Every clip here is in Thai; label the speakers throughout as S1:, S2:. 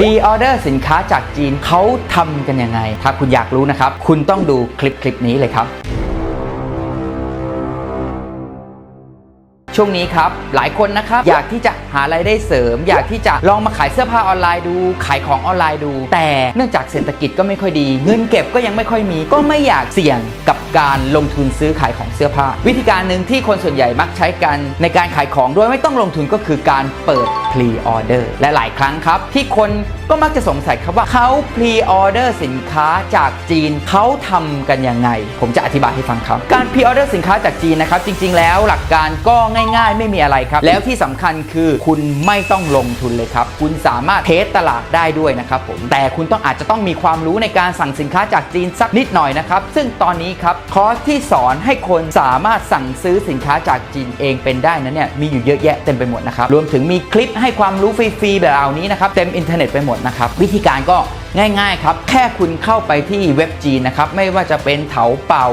S1: พรีออเดอร์สินค้าจากจีนเขาทำกันยังไง ถ้าคุณอยากรู้นะครับ คุณต้องดูคลิปคลิปนี้เลยครับช่วงนี้ครับหลายคนนะครับอยากที่จะหารายได้เสริม อยากที่จะลองมาขายเสื้อผ้าออนไลน์ดู ขายของออนไลน์ดู แต่เนื่องจากเศรษฐกิจก็ไม่ค่อยดี เงินเก็บก็ยังไม่ค่อยมี ก็ไม่อยากเสี่ยงกับการลงทุนซื้อขายของเสื้อผ้า วิธีการหนึ่งที่คนส่วนใหญ่มักใช้กันในการขายของโดยไม่ต้องลงทุนก็คือการเปิด พรีออเดอร์และหลายครั้งครับ ที่คน ก็มักจะสงสัยครับว่าเขาพรีออเดอร์สินค้าจากจีนเขาทำกันยังไง ผมจะอธิบายให้ฟังครับการพรีออเดอร์สินค้าจากจีนนะครับจริง ๆ แล้วหลักการก็ง่าย ๆ ไม่มีอะไรครับ แล้วที่สำคัญคือคุณไม่ต้องลงทุนเลยครับ คุณสามารถเทสตลาดได้ด้วยนะครับผมแต่คุณต้องอาจจะต้องมีความรู้ในการสั่งสินค้าจากจีนสักนิดหน่อยนะครับซึ่งตอนนี้ครับคอร์สที่สอนให้คนสามารถสั่งซื้อสินค้าจากจีนเองเป็นได้นั้นเนี่ยมีอยู่เยอะแยะเต็มไปหมดนะครับรวมถึงมีคลิปให้ความรู้ฟรีๆแบบเหล่านี้นะครับเต็มอินเทอร์เน็ตไปหมดนะครับวิธีการก็ ง่ายๆครับ แค่คุณเข้าไปที่เว็บจีนนะครับ ไม่ว่าจะเป็นเถาเป่า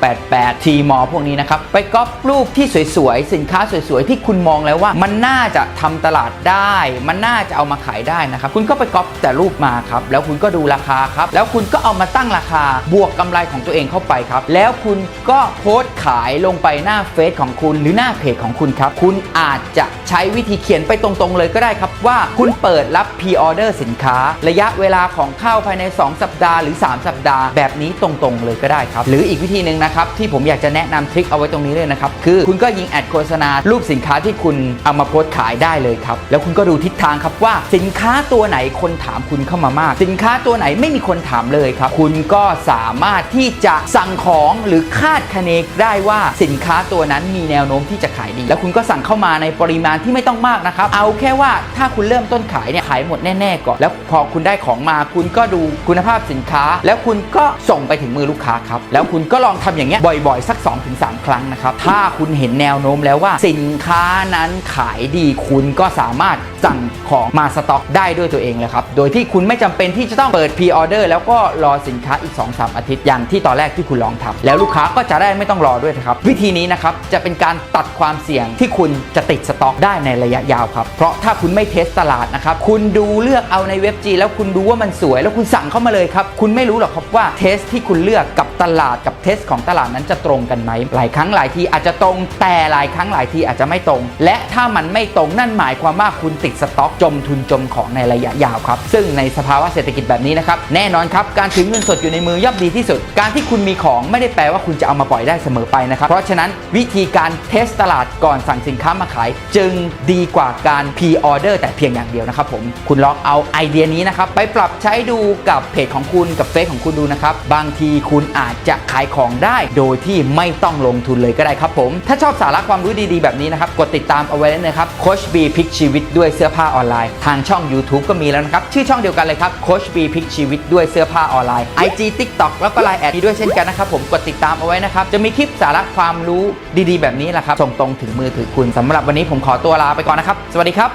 S1: 1688 ทีมอพวกนี้นะครับ ไปก๊อปรูปที่สวยๆ สินค้าสวยๆ ที่คุณมองแล้วว่า มันน่าจะทำตลาดได้ มันน่าจะเอามาขายได้นะครับ คุณก็ไปก๊อปแต่รูปมาครับ แล้วคุณก็ดูราคาครับ แล้วคุณก็เอามาตั้งราคา บวกกำไรของตัวเองเข้าไปครับ แล้วคุณก็โพสต์ขายลงไปหน้าเฟซของคุณหรือหน้าเพจของคุณครับ คุณอาจจะใช้วิธีเขียนไปตรงๆเลยก็ได้ครับว่า คุณเปิดรับพรีออเดอร์สินค้า ระยะเวลาของข้าวภายใน 2 สัปดาห์หรือ 3 สัปดาห์ แบบนี้ตรงๆเลยก็ได้ครับ หรืออีกวิธีหนึ่งนะครับที่ผมอยากจะแนะนำทริคเอาไว้ตรงนี้เลยนะครับคือคุณก็ยิงแอดโฆษณารูปสินค้าที่คุณเอามาโพสต์ขายได้เลยครับแล้วคุณก็ดูทิศทางครับว่าสินค้าตัวไหนคนถามคุณเข้ามามาก สินค้าตัวไหนไม่มีคนถามเลยครับ คุณก็สามารถที่จะสั่งของหรือคาดคะเนได้ว่าสินค้าตัวนั้นมีแนวโน้มที่จะขายดี แล้วคุณก็สั่งเข้ามาในปริมาณที่ไม่ต้องมากนะครับเอาแค่ว่าถ้าคุณเริ่มต้นขายเนี่ยขายหมดแน่ๆก่อนแล้วพอคุณได้ของมาคุณก็ดูคุณภาพสินค้า แล้วคุณก็ส่งไปถึงมือลูกค้าครับ แล้วคุณก็ลองทำอย่างเงี้ยบ่อยๆ สัก 2-3 ครั้งนะครับ ถ้าคุณเห็นแนวโน้มแล้วว่า สินค้านั้นขายดีคุณก็สามารถสั่งของมาสต็อกได้ด้วยตัวเองเลยครับ โดยที่คุณไม่จำเป็นที่จะต้องเปิดพรีออเดอร์แล้วก็รอสินค้าอีก 2-3 อาทิตย์อย่างที่ตอนแรกที่คุณลองทำแล้วลูกค้าก็จะได้ไม่ต้องรอด้วยนะครับ วิธีนี้นะครับจะเป็นการตัดความเสี่ยงที่คุณจะติดสต็อกได้ในระยะยาวครับเพราะถ้าคุณไม่เทสตลาดนะครับคุณดูเลือกเอาในเว็บจีแล้วคุณดูว่ามันสวยแล้วคุณสั่งเข้ามาเลยครับ คุณไม่รู้หรอกครับว่าเทสที่คุณเลือกกับตลาดกับเทสของตลาดนั้นจะตรงกันไหมหลายครั้งหลายทีอาจจะตรงแต่หลายครั้งหลายทีอาจจะไม่ตรง และถ้ามันไม่ตรงนั่นหมายความว่าคุณติดสต็อกจมทุนจมของในระยะยาวครับ ซึ่งในสภาวะเศรษฐกิจแบบนี้นะครับแน่นอนครับการถือเงินสดอยู่ในมือย่อมดีที่สุด การที่คุณมีของไม่ได้แปลว่าคุณจะเอามาปล่อยได้เสมอไปนะครับเพราะฉะนั้นวิธีการเทสตลาดก่อนสั่งสินค้ามาขาย จึงดีกว่าการพรีออเดอร์แต่เพียงอย่างเดียวนะครับผมคุณลองเอาไอเดียนี้นะครับไปปรับใช้ดูกับเพจของคุณกับเฟซของคุณดูนะครับ บางทีคุณอาจจะขายของได้ โดยที่ไม่ต้องลงทุนเลยก็ได้ครับผม ถ้าชอบสาระความรู้ดีๆ แบบนี้นะครับ กดติดตามเอาไว้เลยนะครับโคชบีพลิกชีวิตด้วยเสื้อผ้าออนไลน์ ทางช่อง YouTube ก็มีแล้วนะครับ ชื่อช่องเดียวกันเลยครับโคชบีพลิกชีวิตด้วยเสื้อผ้าออนไลน์ IG TikTok แล้วก็ Line แอดมีด้วยเช่นกันนะครับผมกดติดตามเอาไว้นะครับจะมีคลิปสาระความรู้ดีๆ แบบนี้แหละครับส่งตรงถึงมือถือคุณสำหรับวันนี้ผมขอตัวลาไปก่อนนะครับ สวัสดีครับ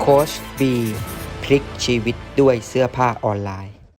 S1: โคชบี ลิกชีวิตด้วยเสื้อผ้าออนไลน์